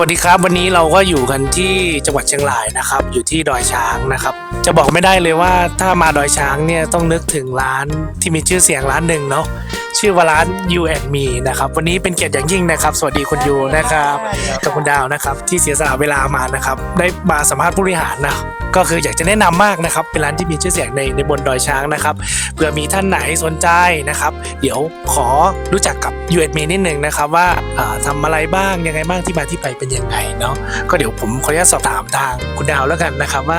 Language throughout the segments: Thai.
วัสดีครับวันนี้เราก็อยู่กันที่จังหวัดเชียงรายนะครับ อยู่ที่ดอยช้างนะครับ จะบอกไม่ได้เลยว่าถ้ามาดอยช้างเนี่ยต้องนึกถึงร้านที่มีชื่อเสียงร้านหนึ่งเนาะชื่อว่าร้าน You and Me นะครับวันนี้เป็นเกียรติอย่างยิ่งนะครับ สวัสดีคุณยูนะครับกับคุณดาวนะครับ ที่เสียสละเวลามานะครับ ได้มาสัมภาษณ์ผู้บริหารนะก็คืออยากจะแนะนำมากนะครับเป็นร้านที่มีชื่อเสียงในในบนดอยช้างนะครับเผื่อมีท่านไหนสนใจนะครับ เดี๋ยวขอรู้จักกับ You and Me นิดนึงนะครับว่าอ่าทำอะไรบ้างยังไงบ้างที่มาที่ไปเป็นยังไงเนาะก็เดี๋ยวผมขออนุญาตสอบถามทางคุณดาวแล้วกันนะครับว่า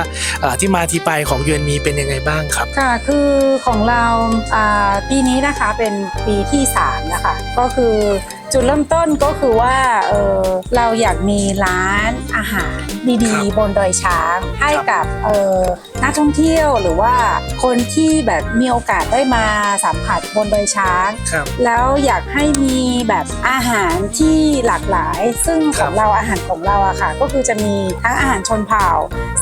ที่มาที่ไปของ You and Me เป็นยังไงบ้างครับค่ะคือของเราอ่าปีนี้นะคะเป็นปีที่3นะคะก็คือ จุดเริ่มต้นก็คือว่าเออเราอยากมีร้านอาหารดีครับๆบนดอยช้างให้ครับกับเออนักท่องเที่ยวหรือว่าคนที่แบบมีโอกาสได้มาสัมผัสบนดอยช้าง ครับ แล้วอยากให้มีแบบอาหารที่หลากหลาย ซึ่งคขรับองเราอาหารของเราอะค่ะ ก็คือจะมีทั้งอาหารชนเผ่า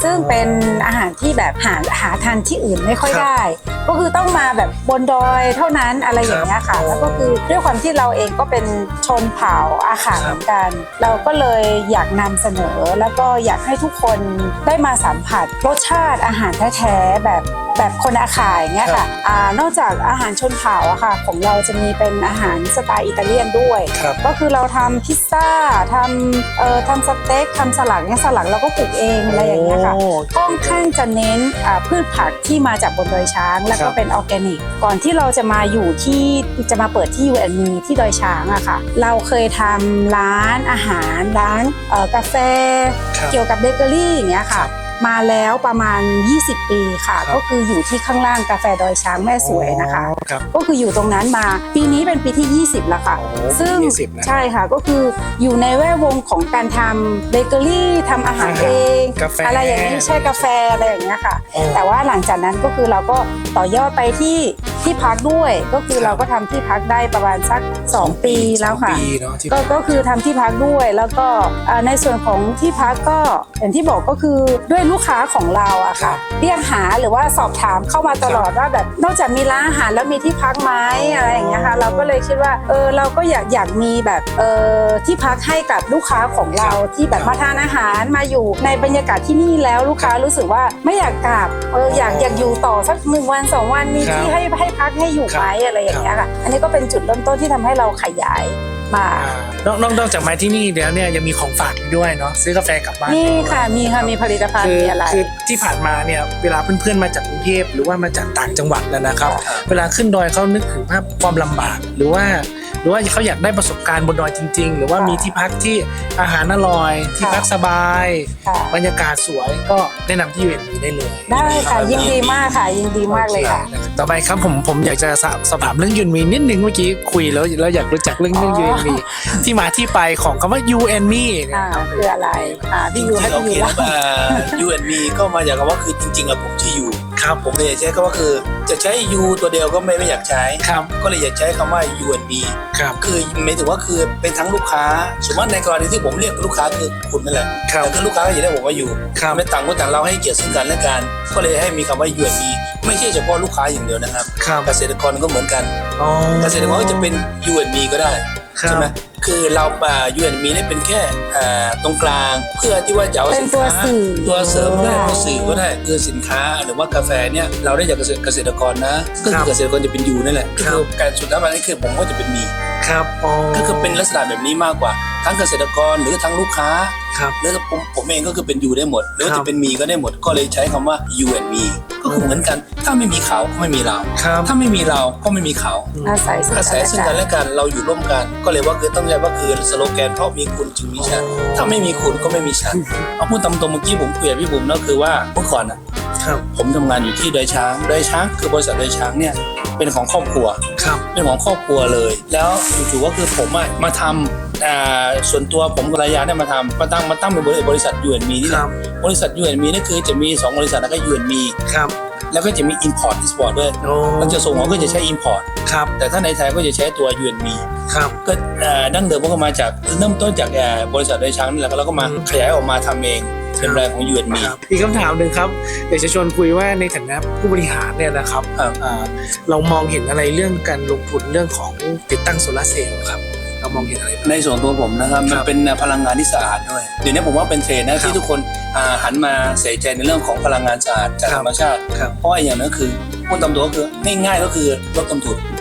ซึ่งเป็นอาหารที่แบบหาหาทานที่อื่นไม่ค่อยครับได้ ก็คือต้องมาแบบบนดอยเท่านั้นอะไรอย่างเงี้ยค่ะแล้วก็คือด้วยความที่เราเองก็เป็นชนเผ่าอาขาครับเหมือนกัน เราก็เลยอยากนำเสนอ แล้วก็อยากให้ทุกคนได้มาสัมผัสรสชาติอาหารแท้ๆแบบ แบบคนอาขาอย่างเงี้ยค่ะอ่านอกจากอาหารชนเผ่าอะค่ะ ของเราจะมีเป็นอาหารสไตล์อิตาเลียนด้วย ครับ ก็คือเราทำพิซซ่าทำเอ่อทำสเต็กทำสลัดเนี่ยสลัดเราก็ปลูกเองอะไรอย่างเงี้ยค่ะโอ้ค่อนข้างจะเน้นอ่าพืชผักที่มาจากบนดอยช้าง แล้วครัก็บ เป็นออร์แกนิก ก่อนที่เราจะมาอยู่ที่จะมาเปิดที่ u มีที่ดอยช้างอะค่ะ เราเคยทำร้านอาหารร้านเอ่อกาแฟ ครับ เกี่ยวกับเบเกอรี่อย่างเงี้ยค่ะ มาแล้วประมาณ 20 ปีค่ะครับก็คืออยู่ที่ข้างล่างกาแฟดอยช้างแม่สวยนะคะอ๋อครับ ก็คืออยู่ตรงนั้นมาปีนี้เป็นปีที่ 20 แล้วค่ะ โอ้ซึ่งปีที่20นะใช่ค่ะก็คืออยู่ในแวดวงของการทำเบเกอรี่ทำอาหารอาหารเองกาแฟ อะไรอย่างนี้ใช่กาแฟอะไรอย่างเงี้ยค่ะ โอ้ แต่ว่าหลังจากนั้นก็คือเราก็ต่อยอดไปที่ ที่พักด้วยก็คือครับเราก็ทำที่พักได้ประมาณสัก 2 ปีแล้วค่ะสองปีเนาะที่ก็ก็คือทำที่พักด้วยแล้วก็เอ่อในส่วนของที่พักก็อย่างที่บอกก็คือด้วยลูกค้าของเราอะครัค่ะบเรียกหาหรือว่าสอบถามเข้ามาตลอดว่าแบบนอกจากมีร้านอาหารแล้วมีที่พักไหมอะไรอย่างเงี้ยค่ะเราก็เลยคิดว่าเออเราก็อยากอยากมีแบบเออที่พักให้กับลูกค้าของเราที่แบบมาทานอาหารมาอยู่ในบรรยากาศที่นี่แล้วลูกค้ารู้สึกว่าไม่อยากกลับเอออยากอยากอยู่ต่อสักหนึ่งวันสองวันมีครับที่ให้ให้พักให้อยู่ไหมอะไรอย่างเงี้ยค่ะ อันนี้ก็เป็นจุดเริ่มต้นที่ทำให้เราขยายมาอ่านอกนอกนอกจากมาที่นี่แล้วเนี่ยยังมีของฝากอีกด้วยเนาะซื้อกาแฟกลับบ้านนี่ด้วยค่ะมีค่ะมีผลิตภัณฑ์คือมีอะไรคือที่ผ่านมาเนี่ยเวลาเพื่อนๆมาจากกรุงเทพหรือว่ามาจากต่างจังหวัดนะนะครับ เวลาขึ้นดอยเขานึกถึงภาพความลำบากหรือว่า หรือว่าเขาอยากได้ประสบการณ์บนดอยจริง ๆ หรือว่าค่ะมีที่พักที่อาหารอร่อย ที่ค่ะพักสบาย ค่ะ บรรยากาศสวยก็แนะนำที่ยูเอ็นได้เลยได้ค่ะยินดีมากค่ะ ยินดีมากเลยค่ะต่อไปครับผมผมอยากจะสอบสอบถามเรื่องยูนมีนิดนึงเมื่อกี้คุยแล้วแล้วอยากรู้จักเรื่องเรื่องอ๋ยูอเอ็นมีที่มาที่ไปของคำว่า you and me เนี่ยอ่าคืออะไร อ่าจริพี่งยูให้ๆโอพี่เคยูแล้เล่าวยูเอ็นมีก็มาจากคำว่าคือจริงๆอะผมชื่อยู ครับผมเลยอยากใช้คำว่าคือ จะใช้ยูตัวเดียวก็ไม่ไม่อยากใช้ครับก็เลยอยากใช้คำว่ายูเอ็นมีครับ คือหมายถึงว่าคือเป็นทั้งลูกค้า สมมติในกรณีที่ผมเรียกลูกค้าคือคุณนั่นแหละครับแต่คือลูกค้าก็อยากได้ผมว่าอยู่ครับไม่ต่างคนต่างเราให้เกียรติซึ่งกันและกันก็เลยให้มีคำว่ายูเอ็นมีไม่ใช่เฉพาะลูกค้าอย่างเดียวนะครับครับ เกษตรกรก็เหมือนกัน อ๋อ เกษตรกรก็จะเป็นยูเอ็นมีก็ได้ครับใช่ไหม คือเราอ่ายูเอ็นมีนี่เป็นแค่อ่าตรงกลาง เพื่อที่ว่าจะเอาเป็นสินตัวค้าสื่อตัวเสริมได้ค่ะตัวสื่อก็ได้คือสินค้าหรือว่ากาแฟเนี่ยเราได้จากเกษตรเกษตรกรนะก็ครัคืบอเกษตรกรจะเป็นยูนั่นแหละก็ครับคือการสุดท้ายมันนี่คือผมก็จะเป็นมี ครับอ๋อก็คือเป็นลักษณะแบบนี้มากกว่า ทั้งเกษตรกรหรือทั้งลูกค้าครับหรือผมผมเองก็คือเป็นยูได้หมดหรือว่าครับจะเป็นมีก็ได้หมดก็เลยใช้คำว่า you and me ก็คือเหมือนกัน ถ้าไม่มีเขาก็ไม่มีเราครับถ้าไม่มีเราก็ไม่มีเขาอาศัยซึ่งอาศัยซึ่งกันและกันเราอยู่ร่วมกัน ก็เลยว่าคือต้องเรียกว่าคือสโลแกนเพราะมีคุณจึงมีฉันถ้าไม่มีคุณก็ไม่มีฉันเอาพูดตามตรงเมื่อกี้ผมคุยกับพี่บุ๋มเนาะคือว่าเมื่อก่อนอะครับผมทำงานอยู่ที่ดอยช้างดอยช้างคือบริษัทดอยช้างเนี่ย เป็นของครอบครัวครับเป็นของครอบครัวเลย แล้วจู่ๆก็คือผมอะมาทำอ่าส่วนตัวผมกับภรรยาเนี่ยมาทำมาตั้งมาตั้งเป็นบริษัทยูเอ็นมีนี่คแหรัละบบริษัทยูเอ็นมีนี่คือจะมี 2 บริษัทแล้วก็ยูเอ็นมีครับแล้วก็จะมี Import Export ด้วยโอ้มันจะส่งออกก็จะใช้ Import ครับ แต่ถ้าในไทยก็จะใช้ตัว UNB ครับ ก็เอ่อดั้งเดิมมันก็มาจากเริ่มต้นจากเอ่อบริษัทดอยช้างนี่แหละแล้วก็มาอืมขยายออกมาทำเองเป็นแบรนด์ของ UNB ครับอีกคำถามหนึ่งครับอยากจะชวนคุยว่าในฐานะผู้บริหารเนี่ยนะครับครับอ่าเรามองเห็นอะไรเรื่องการลงทุนเรื่องของติดตั้งโซลาร์เซลล์ครับเรามองเห็นอะไรบ้างในส่วนตัวผมนะครับคมัรันบเป็นพลังงานที่สะอาดด้วยเดี๋ยวนี้ผมว่าเป็นเทรนด์ครันะบที่ทุกคนอ่าหันมาใส่ใจในเรื่องของพลังงานสะอาดจากครับธรรมชาติครับเพราะว่าอย่างนั้นคือพูดตามตัวก็คือง่ายๆก็คือลดต้นทุนอืม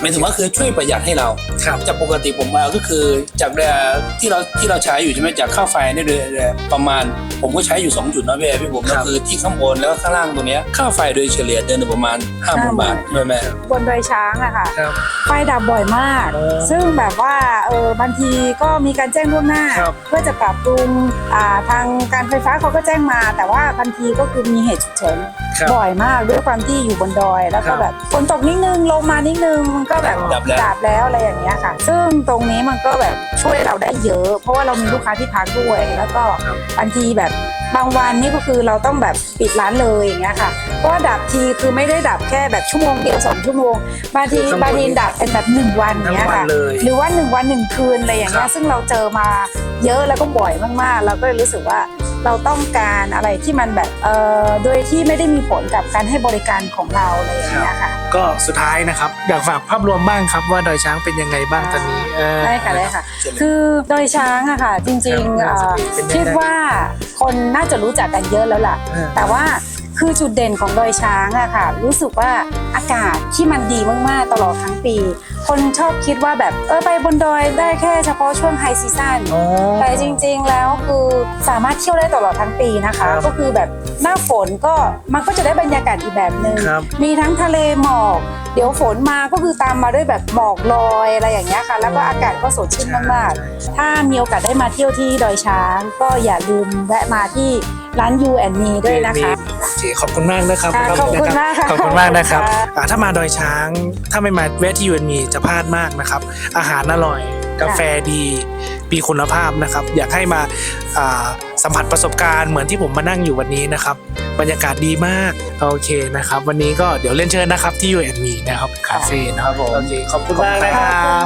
หมายถึงว่าคือช่วยประหยัดให้เราครับจากปกติผมมาก็คือจากเรือที่เราที่เราใช้อยู่ใช่ไหมจากค่าไฟเนี่ยเดือนประมาณ ผมก็ใช้อยู่ 2 จุดนะพี่แอร์พี่ผมครัก็บคือที่ข้างบนแล้วก็ข้างล่างตรงเนี้ยค่าไฟโดยเฉลี่ยเดือนละประมาณ5 0 0 0 0บาทด้วยแม่บนดอยช้างอะค่ะครับไฟดับบ่อยมากอ๋อซึ่งแบบว่าเออบางทีก็มีการแจ้งล่วงหน้าครับเพื่อจะปรับปรุงอ่าทางการไฟฟ้าเขาก็แจ้งมา แต่ว่าบางทีก็คือมีเหตุฉุกเฉินครับบ่อยมากด้วยความที่อยู่บนดอย แล้วครัก็บแบบฝนตกนิดนึงลงมานิดนึงมันก็แบบดับแล้ว ดับแล้วอะไรอย่างเงี้ยค่ะ ซึ่งตรงนี้มันก็แบบช่วยเราได้เยอะ เพราะว่าเรามีลูกค้าที่พักด้วย แล้วก็ครับบางทีแบบบางวันนี่ก็คือเราต้องแบบปิดร้านเลยอย่างเงี้ยค่ะ เพราะว่าดับทีคือไม่ได้ดับแค่แบบชั่วโมงเดียวสองชั่วโมง บางทีคือข้างบนบางทีดับเป็นแบบหนึ่งวันทั้งเงี้ยวันค่ะเลยหรือว่าหนึ่งวันหนึ่งคืนอะไรอย่างครัเงี้บยซึ่งเราเจอมาเยอะแล้วก็บ่อยมากๆ เราก็เลยรู้สึกว่า เราต้องการอะไรที่มันแบบเอ่อโดยที่ไม่ได้มีผลกับการให้บริการของเราอะไรอย่างเงี้ยค่ะ ก็สุดท้ายนะครับ อยากฝากภาพรวมบ้างครับว่าดอยช้างเป็นยังไงบ้างตอนนี้เออได้ค่ะได้ค่ะ เชิญเลย คือดอยช้างอะค่ะ จริงๆครับเอ่อเป็นยังไงคิดว่าคนน่าจะรู้จักกันเยอะแล้วล่ะ เออ แต่ว่าคือจุดเด่นของดอยช้างอะค่ะ รู้สึกว่าอากาศที่มันดีมากๆตลอดทั้งปี คนชอบคิดว่าแบบเออไปบนดอยได้แค่เฉพาะช่วงไฮซีซั่นอ๋อ แต่จริงๆแล้วคือสามารถเที่ยวได้ตลอดทั้งปีนะคะ ครับก็คือแบบหน้าฝนก็มันก็จะได้บรรยากาศอีกแบบหนึ่งครับมีทั้งทะเลหมอก เดี๋ยวฝนมาก็คือตามมาด้วยแบบหมอกลอยอะไรอย่างเงี้ยค่ะ แล้วก็อากาศก็สดชื่นมากๆ ถ้ามีโอกาสได้มาเที่ยวที่ดอยช้าง ก็อย่าลืมแวะมาที่ ร้าน You and Me ด้วยนะคะ โอเคขอบคุณมากนะครับค่ะขอบคุณมากค่ะขอบคุณมากนะครับค่ะ อ่าถ้ามาดอยช้าง ถ้าไม่มาแวะที่ยูนมีจะพลาดมากนะครับ อาหารอร่อย กาแฟดีมีคุณภาพนะครับ อยากให้มาอ่าสัมผัสประสบการณ์เหมือนที่ผมมานั่งอยู่วันนี้นะครับ บรรยากาศดีมากโอเคนะครับ วันนี้ก็เดี๋ยวเล่นเชิญนะครับที่ยูนมีนะครับคาเฟ่นะครับผมโอเคขอบคุณมากนะคขรัอบคุณบค่ะขอบคุณครับ